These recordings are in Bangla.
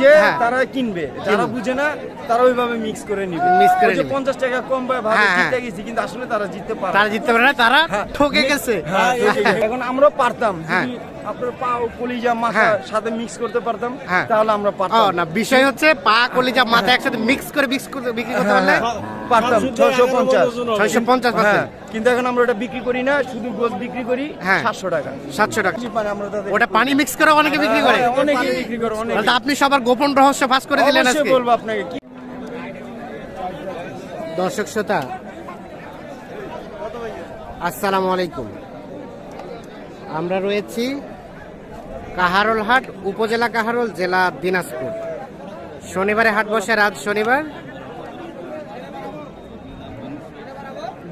বুঝে হ্যাঁ। তারা কিনবে যারা বুঝে না তারা ওইভাবে মিক্স করে নিবে Mix করে যে নিবে। পঞ্চাশ টাকা কম পায় ভাবে হ্যাঁ, হ্যাঁ। জিতে গেছি কিন্তু আসলে তারা জিততে পারে তারা জিততে পারে না তারা হ্যাঁ। ঠকে গেছে হ্যাঁ। এখন আমরা পারতাম হ্যাঁ। যদি আপনার পা ও কলিজা মাথা হ্যাঁ। সাথে মিক্স করতে পারতাম হ্যাঁ। তাহলে আমরা পারতাম না বিষয় হচ্ছে পা কলিজা মাথা একসাথে মিক্স করে মিক্স করে বিক্রি করতে পারলে হ্যাঁ, পারতাম ছয়শো পঞ্চাশ ছয়শো পঞ্চাশ হ্যাঁ পার্সেন্ট কিন্তু এখন আমরা ওটা বিক্রি করি না শুধু গোস বিক্রি করি হ্যাঁ। সাতশো টাকা। সাতশো টাকা। আমরা তাদের- ওটা পানি মিক্স করে অনেকে বিক্রি করে। হ্যাঁ, অনেকে বিক্রি করে অনেকে আপনি সবার গোপন রহস্য ফাঁস করে দিলেন আজকে। বলব আপনাকে কি দর্শক শ্রোতা আসসালামু আলাইকুম। আমরা রয়েছি কাহারোল হাট উপজেলা কাহারোল জেলা দিনাজপুর। শনিবারে হাট বসে রাত শনিবার।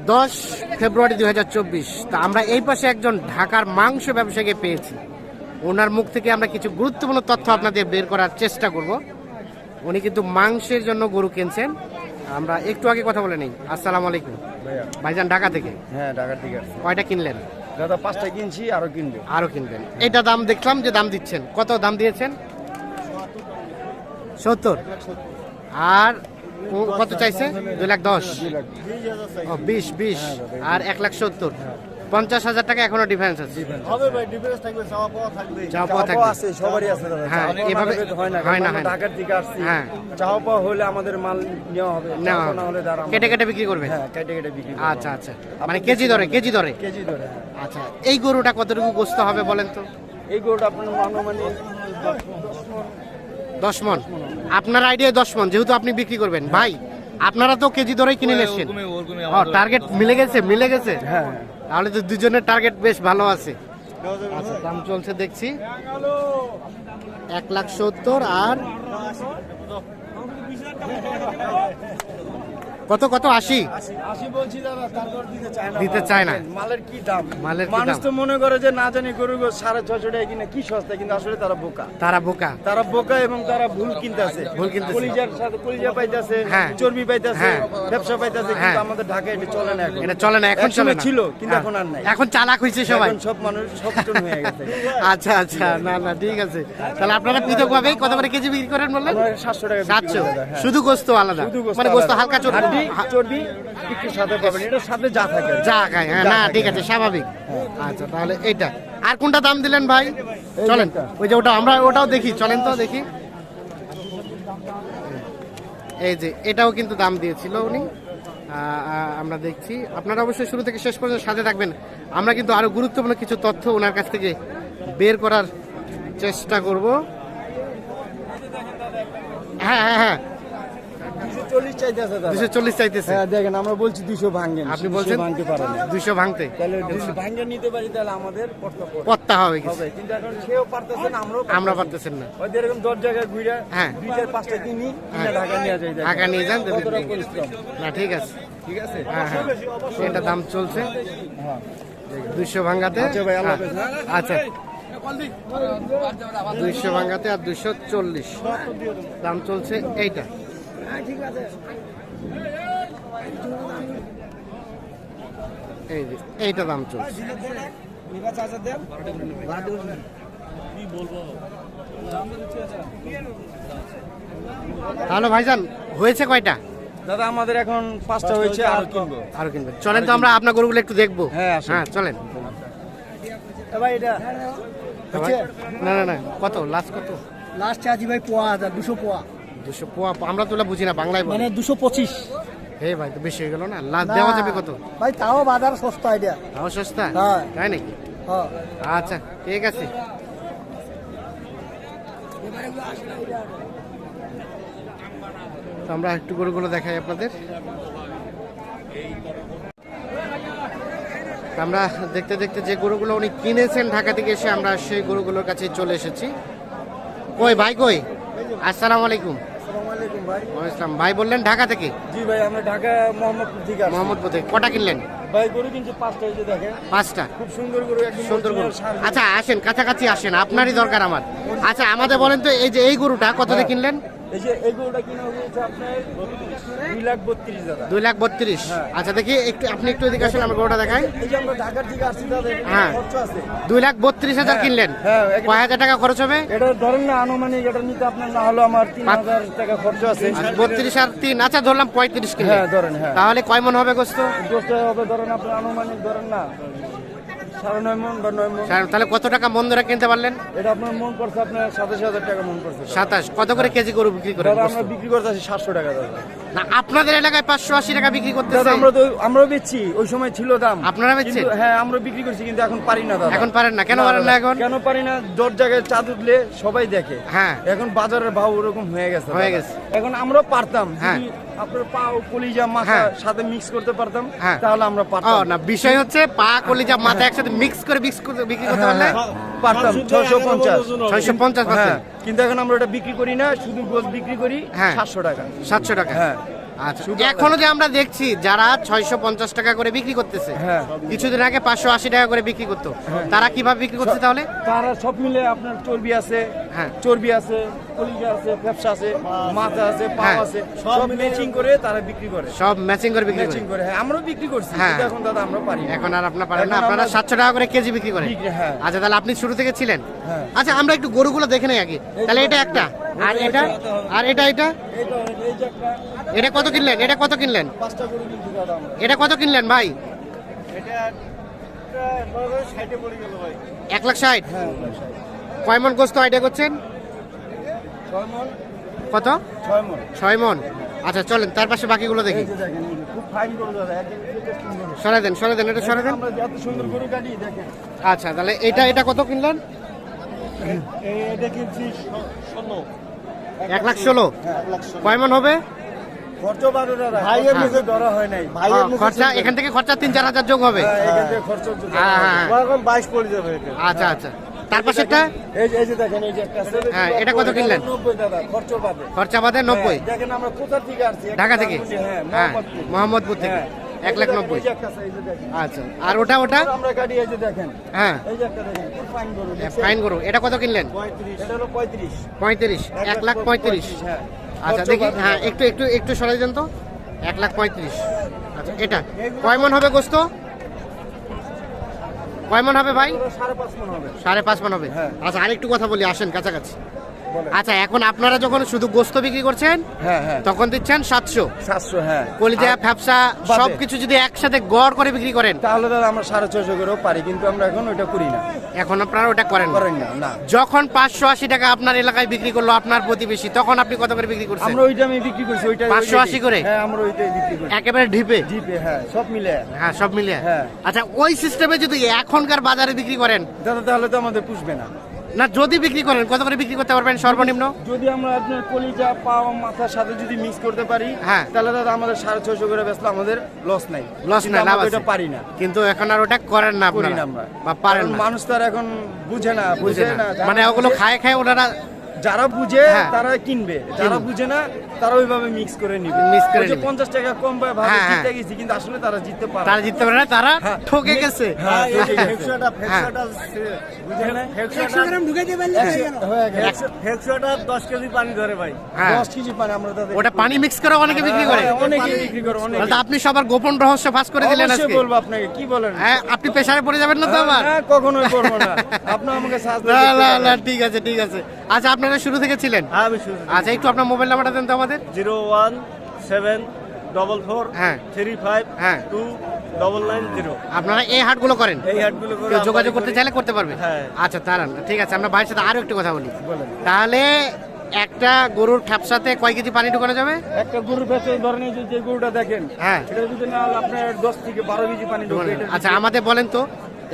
দশ ফেব্রুয়ারি দুই হাজার চব্বিশ। তা আমরা এই পাশে একজন ঢাকার মাংস ব্যবসায়ীকে পেয়েছি। ওনার মুখ থেকে আমরা কিছু গুরুত্বপূর্ণ তথ্য আপনাদের বের করার চেষ্টা করব। উনি কিন্তু মাংসের জন্য গরু কিনছেন। আমরা একটু আগে কথা বলে নিই। আসসালামু আলাইকুম। ভাইজান ঢাকা থেকে? হ্যাঁ ঢাকার থেকে কয়টা কিনলেন? দাদা পাঁচটা কিনছি আরও কিনবো। আরও কিনবেন। এটা দাম দেখলাম যে দাম দিচ্ছেন। কত দাম দিয়েছেন? সত্তর। আর কত চাইছে? দুই লাখ দশ। ও বিশ বিশ। আর এক লাখ সত্তর। পঞ্চাশ হাজার টাকা এখনও ডিফারেন্স আছে। চাওয়া পাওয়া থাকবে। সবারই হ্যাঁ, এভাবে হলে হয় না হয় না, কারণ হয় আমরা না। ঢাকার থেকে আসছি। হ্যাঁ। চাওয়া পাওয়া হলে আমাদের মাল নেওয়া হবে। না হলে কেটে কেটে বিক্রি করবে? হ্যাঁ কেটে কেটে বিক্রি আচ্ছা আচ্ছা। মানে কেজি ধরে কেজি ধরে কেজি ধরে হ্যাঁ। আচ্ছা এই গরুটা কতটুকু গোস্ত হবে বলেন তো? এই গরুটা আপনার মানে দশ মন আপনার আইডিয়া দশ মন যেহেতু আপনি বিক্রি করবেন। ভাই আপনারা তো কেজি ধরেই কিনে নিচ্ছেন। টার্গেট মিলে গেছে মিলে গেছে। হ্যাঁ। তাহলে তো দুজনের টার্গেট বেশ ভালো আছে। আচ্ছা দাম চলছে দেখছি। এক লাখ সত্তর আর কত কত? আশি? আসি বলছি দাদা তারপর দিতে চায় না। মালের কি দাম? মালের মানুষ তো মনে করে যে না জানি গরু সাড়ে ছশো টাকা কিনে কি সস্তা কিন্তু আসলে তারা বোকা। তারা বোকা। তারা বোকা এবং তারা ভুল কিনতেছে। ভুল কিনতেছে। কলিজার সাথে কলিজা পাইতেছে হ্যাঁ। চর্বি পাইতেছে হ্যাঁ। ব্যবসা পাইতেছে হ্যাঁ। কিন্তু আমাদের ঢাকায় এটা চলে না এখন। এটা চলে না এখন চলে ছিল কিন্তু হ্যাঁ। এখন আর নাই। এখন চালাক হয়েছে সবাই। সব মানুষ সচেতন হয়ে গেছে। আচ্ছা আচ্ছা না না ঠিক আছে। তাহলে আপনারা পৃথক ভাবে কত করে কেজি বিক্রি করেন বললেন? আমরা সাতশো টাকা বিক্রি সাতশো। করি দাদা, হ্যাঁ। শুধু গোস্ত আলাদা? মানে গোস্ত হালকা চর্বি হাড্ডি, চর্বি একটু সাথে পাবেন। এটার সাথে যা থাকে। যা খায় হ্যাঁ না ঠিক আছে স্বাভাবিক। আচ্ছা তাহলে এইটা। আর কোনটা দাম দিলেন ভাই? চলেন ওই যে ওটা আমরা ওটাও দেখি চলেন তো দেখি। এই যে এটাও কিন্তু দাম দিয়েছিল উনি। আমরা দেখছি। আপনারা অবশ্যই শুরু থেকে শেষ পর্যন্ত সাথে থাকবেন। আমরা কিন্তু আরও গুরুত্বপূর্ণ কিছু তথ্য ওনার কাছ থেকে বের করার চেষ্টা করব। হ্যাঁ হ্যাঁ হ্যাঁ। দুশো চল্লিশ চাইতেছে দুশো হ্যাঁ দেখেন আমরা বলছি দুশো ভাঙ্গেন আপনি বলছেন ভাঙতে পারে না। দুইশো ভাঙতে? তাহলে যদি নিতে পারি তাহলে আমাদের পত্তা হবে। কিন্তু এখন সেও পারতেছে আমরাও আমরা পারতেছেন না। না। ওই এরকম দশ জায়গায় ঘুরে হ্যাঁ। পাঁচটা কিনি ঢাকা নিয়ে যাই ঢাকা নিয়ে যান না ঠিক আছে। ঠিক আছে? হ্যাঁ হ্যাঁ। এটা দাম চলছে। হ্যাঁ দুইশো ভাঙাতে? আচ্ছা হ্যাঁ, আচ্ছা। দুইশো ভাঙাতে আর দুইশো চল্লিশ। দাম চলছে এইটা। এই যে এইটা দাম চলছে। তাহলে ভাইজান হয়েছে কয়টা? দাদা আমাদের এখন পাঁচটা হয়েছে আর কিনবো। আরও কিনবেন। চলেন তো আমরা আপনার গরুগুলো একটু দেখব। হ্যাঁ, হ্যাঁ চলেন। ভাই এটা না না না কত? লাস্ট কত? লাস্ট চার্জি ভাই পোয়া হাজার দুশো পোয়া। দুশো পোয়া আমরা তোলা বুঝি না বাংলায় মানে দুশো পঁচিশ। হে ভাই তো বেশি হয়ে গেল না? লাস্ট দেওয়া যাবে কত? ভাই তাও বাজার সস্তা আইডিয়া তাও সস্তা? হ্যাঁ। তাই নাকি? হ্যাঁ। আচ্ছা ঠিক আছে। তো আমরা একটু গরুগুলো দেখাই আপনাদের। আমরা দেখতে দেখতে যে গরুগুলো উনি কিনেছেন ঢাকা থেকে এসে আমরা সেই গরুগুলোর কাছে চলে এসেছি। কই ভাই কই? আসসালামু আলাইকুম। ভাই। বললেন ঢাকা থেকে? জি ভাই আমরা ঢাকা মোহাম্মদপুর থেকে মোহাম্মদপুর থেকে। কটা কিনলেন? ভাই গরু পাঁচটা দেখেন। পাঁচটা? খুব সুন্দর গরু একদম সুন্দর গরু। গরু। আচ্ছা আসেন কাছাকাছি আসেন। আপনারই দরকার আমার। আচ্ছা আমাদের বলেন তো এই যে এই গরুটা কত দিয়ে কিনলেন? এই যে এই গরুটা কিনা হয়েছে আপনার দুই লাখ বত্রিশ দাদা। দুই লাখ বত্রিশ। হ্যাঁ। আচ্ছা দেখি একটু আপনি একটু এদিকে আসেন আমার গরুটা দেখাই। এই যে আমরা ঢাকার থেকে আসছি দাদা হ্যাঁ। খরচ আছে? দুই লাখ বত্রিশ হাজার হ্যাঁ, কিনলেন। হ্যাঁ, কয় হাজার টাকা খরচ হবে? এটা ধরেন না আনুমানিক এটা নিতে আপনার না হলো আমার তিন হাজার টাকা খরচ আছে। বত্রিশ আর তিন আচ্ছা ধরলাম পঁয়ত্রিশ কিনলেন। হ্যাঁ ধরেন হ্যাঁ। তাহলে কয় মন হবে গোস্ত হবে ধরেন আপনার আনুমানিক ধরেন না সাড়ে নয় মন বা নয় মন। তাহলে কত টাকা মন ধরে কিনতে পারলেন? এটা আপনার মন করছে আপনার সাতাশ হাজার টাকা মন করছে সাতাশ। কত করে কেজি গরু বিক্রি করে আমরা বিক্রি করতে আছি সাতশো টাকা দাদা। না আপনাদের এলাকায় পাঁচশো আশি টাকা বিক্রি দাদা করতেছে আমরা তো আমরাও বেচছি ওই সময় ছিল দাম আপনারা বেচছেন? হ্যাঁ আমরা বিক্রি করছি কিন্তু এখন পারি না দাদা এখন পারেন না কেন পারেন না এখন কেন পারি না দশ জায়গায় চাঁদ উঠলে সবাই দেখে হ্যাঁ। এখন বাজারের ভাব ওরকম হয়ে গেছে হয়ে গেছে। এখন আমরাও পারতাম হ্যাঁ। আপনার পাও কলিজা মাথা হ্যাঁ। সাথে মিক্স করতে পারতাম হ্যাঁ। তাহলে আমরা পারতাম না বিষয় হচ্ছে পা কলিজা মাথা একসাথে মিক্স করে মিক্স করে বিক্রি করতে হ্যাঁ, পারলে পারতাম ছয়শো পঞ্চাশ ছয়শো পঞ্চাশ হ্যাঁ কিন্তু এখন আমরা ওটা বিক্রি করি না শুধু গোস বিক্রি করি হ্যাঁ। সাতশো টাকা। সাতশো টাকা। হ্যাঁ। আচ্ছা এখনও যে আমরা দেখছি যারা ছয়শো পঞ্চাশ টাকা করে বিক্রি করতেছে হ্যাঁ। কিছুদিন আগে পাঁচশো আশি টাকা করে বিক্রি করতো তারা কীভাবে বিক্রি করছে তাহলে তারা সব মিলে আপনার চর্বি আছে হ্যাঁ। চর্বি আছে কলিজা আছে ফ্যাপসা আছে মাথা আছে পা হ্যাঁ। আছে সব ম্যাচিং করে তারা বিক্রি করে সব ম্যাচিং করে বিক্রি ম্যাচিং করে হ্যাঁ আমরাও বিক্রি করছি হ্যাঁ। কিন্তু এখন দাদা আমরা পারি না। এখন আর আপনার পারেন না এখন আপনারা আমরা- সাতশো টাকা করে কেজি বিক্রি করেন বিক্রি, হ্যাঁ। আচ্ছা তাহলে আপনি শুরু থেকে ছিলেন হ্যাঁ। আচ্ছা আমরা একটু গরুগুলো দেখে নেই আগে তাহলে এটা একটা আর এটা আর এটা এটা এই তো, এই যে একটা এটা কত কিনলেন? এটা কত কিনলেন? এটা কত কিনলেন ভাই? ভাই। এক লাখ ষাট? হ্যাঁ কয় মন গোস্ত আইডিয়া করছেন? কত? ছয় মন। আচ্ছা চলেন তার পাশে বাকিগুলো দেখি। এই যে দেখেন এই যে, খুব ফাইন গরু দাদা একদম থেকে সুন্দর। সরে দেন সরে দেন এটা সরে দেন। আচ্ছা তাহলে এটা এটা কত কিনলেন? হ্যাঁ এক লাখ ষোলো। কয় মন হবে? খরচ হয় এখান থেকে খরচা তিন চার হাজার যোগ হবে। হ্যাঁ, হ্যাঁ। এখন বাইশ পড়ে যাবে আচ্ছা আচ্ছা। তার পাশেরটা? এই এই যে দেখেন এই যে একটা আছে। হ্যাঁ, এটা কত কিনলেন? নব্বই দাদা খরচ বাদে খরচা বাদে নব্বই। দেখেন আমরা কোথা থেকে আসছি? ঢাকা থেকে? হ্যাঁ মোহাম্মদপুর। মোহাম্মদপুর থেকে। এক লাখ নব্বই। এই যে একটা আছে, এই যে দেখেন। আচ্ছা আর ওটা ওটা? আমরা গাড়ি এই যে দেখেন। হ্যাঁ। এই যে একটা দেখেন ফাইন গরু ফাইন করো এটা কত কিনলেন? পঁয়ত্রিশ। এটা হলো পঁয়ত্রিশ। পঁয়ত্রিশ এক লাখ পঁয়ত্রিশ হ্যাঁ। আচ্ছা দেখি হ্যাঁ একটু একটু একটু সরাই দেন তো। এক লাখ পঁয়ত্রিশ। আচ্ছা এটা। কয় মন হবে গোস্ত? কয় মন হবে ভাই? সাড়ে পাঁচ মন হবে। সাড়ে পাঁচ মন হবে। হ্যাঁ। আচ্ছা আরেকটু কথা বলি আসেন কাছাকাছি। আচ্ছা এখন আপনারা যখন শুধু গোস্ত বিক্রি করছেন হ্যাঁ হ্যাঁ। তখন দিচ্ছেন সাতশো। সাতশো হ্যাঁ। কলিজা ফ্যাপসা সবকিছু যদি একসাথে গড় করে বিক্রি করেন। তাহলে দাদা আমরা সাড়ে ছয়শো করেও পারি কিন্তু আমরা এখন ওইটা করি না। এখন আপনারা ওটা করেন করেন না না। যখন পাঁচশো আশি টাকা আপনার এলাকায় বিক্রি করল আপনার প্রতিবেশী তখন আপনি কত করে বিক্রি করছেন? আমরা ওইটা আমি বিক্রি করছি ওইটা 580 করে? হ্যাঁ আমরা ওইটাই বিক্রি করি। একেবারে ঢিপে? জিপে হ্যাঁ সব মিলে। হ্যাঁ সব মিলিয়ে হ্যাঁ। আচ্ছা ওই সিস্টেমে যদি এখনকার বাজারে বিক্রি করেন দাদা তাহলে তো আমাদের পুষবে না। না যদি বিক্রি করেন কত করে বিক্রি করতে পারবেন সর্বনিম্ন? যদি আমরা আপনার কলিজা পাও মাথার সাথে যদি মিক্স করতে পারি হ্যাঁ। তাহলে দাদা আমাদের সাড়ে ছয়শো করে বেচলে আমাদের লস নাই। লস না নাই লাভ আমরা পারি না। কিন্তু এখন আর ওটা করেন না করি না আমরা। বা পারেন না। মানুষ তো আর এখন বুঝে না বুঝে না। মানে ওগুলো খায় খায় ওনারা যারা বুঝে হ্যাঁ। তারা কিনবে। যারা বুঝে না তারা ওইভাবে মিক্স করে নিবে। Mix করে ওই নিবে। পঞ্চাশ টাকা কম পায় ভাবে হ্যাঁ, হ্যাঁ। জিতে গেছি কিন্তু আসলে তারা জিততে পারে তারা জিততে পারে না তারা হ্যাঁ। ঠকে গেছে। হ্যাঁ, এই যে হ্যাঁ। হেক্সাটা- হেক্সাটা বুঝে না? একশো- হয়ে গেছে। হেক্সোটা দশ কেজি পানি ধরে ভাই। হ্যাঁ। দশ কেজি পানি আমরা তাদের ওটা পানি মিক্স করে অনেকে বিক্রি করে। হ্যাঁ, অনেকে বিক্রি করে অনেকে। তাহলে আপনি সবার গোপন রহস্য ফাঁস করে দিলেন আজকে। বলব আপনাকে কি বলেন? হ্যাঁ আপনি পেশারে পড়ে যাবেন না তো আবার? হ্যাঁ, কখনোই করব না। আপনি আমাকে সাহায্য না। না ঠিক আছে ঠিক আছে। আচ্ছা আপনারা শুরু থেকে ছিলেন? হ্যাঁ আমি শুরু আচ্ছা একটু আপনার মোবাইল নাম্বারটা দেন তো আমাদের zero one seven double four হ্যাঁ। থ্রি ফাইভ হ্যাঁ। টু ডবল নাইন জিরো আপনারা এই হাটগুলো করেন এই হাটগুলো করে কেউ যোগাযোগ করতে চাইলে করতে পারবে হ্যাঁ। আচ্ছা দাঁড়ান ঠিক আছে আমরা ভাইয়ের সাথে আরও একটু কথা বলি তাহলে একটা গরুর খ্যাপসাতে কয় কেজি পানি ঢুকানো যাবে একটা গরুর ভেতরে ধরেন এই যে গরুটা দেখেন হ্যাঁ। এটা যদি না আপনার দশ থেকে বারো কেজি পানি ঢুকবে আচ্ছা আমাদের বলেন তো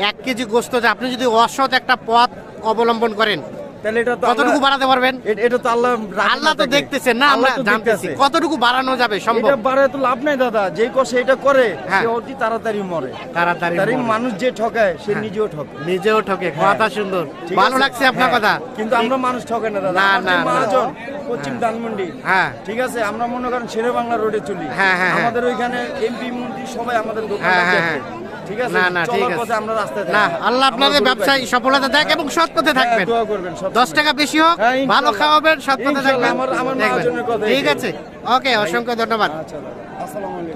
এক কেজি গোস্ত আপনি যদি অসৎ একটা পথ অবলম্বন করেন তাহলে এটা কতটুকু বাড়াতে পারবেন? এটা তো আল্লাহ আল্লাহ তো দেখতেছেন না আমরা জানতেছি। কতটুকু বাড়ানো যাবে সম্ভব? এটা বাড়ায় তো লাভ নাই দাদা। যে কষে এটা করে হ্যাঁ। সে অতি তাড়াতাড়ি মরে। তাড়াতাড়ি মানুষ যে ঠকায় সে হ্যাঁ। নিজেও ঠকে। নিজেও ঠকে কথা সুন্দর। ভালো লাগছে আপনার হ্যাঁ। কথা? কিন্তু আমরা মানুষ ঠকে না দাদা। না। মহাজন পশ্চিম ধানমন্ডি। হ্যাঁ। ঠিক আছে? আমরা মনে করেন শেরে বাংলা রোডে চলি। হ্যাঁ, হ্যাঁ, হ্যাঁ। আমাদের ওইখানে এমপি মন্ত্রী সবাই আমাদের দোকানে হ্যাঁ, হ্যাঁ। ঠিক আছে? না, না, ঠিক আছে। আমরা রাস্তায় না আল্লাহ আপনাদের ব্যবসায় সফলতা দেখ এবং সৎ পথে হ্যাঁ, থাকবেন। দোয়া করবেন টাকা বেশি হোক হ্যাঁ, ভালো খাওয়াবেন সৎ পথে থাকবেন। আমার- আমার দেখবেন। মহাজনের কথা ঠিক আছে। ওকে অসংখ্য ধন্যবাদ। আচ্ছা। আসসালামু আলাইকুম।